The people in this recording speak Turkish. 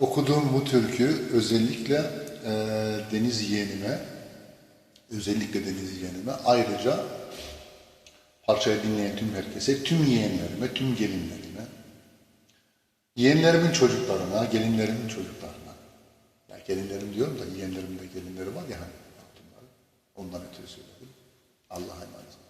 Okuduğum bu türkü özellikle e, Deniz Yeğenime, özellikle Deniz Yeğenime ayrıca parçayı dinleyen tüm herkese, tüm yeğenlerime, tüm gelinlerime, yeğenlerimin çocuklarına, gelinlerimin çocuklarına, ya gelinlerim diyorum da yeğenlerimin gelinleri var ya hani, ondan ötürü söyledim. Allah'a emanet olun.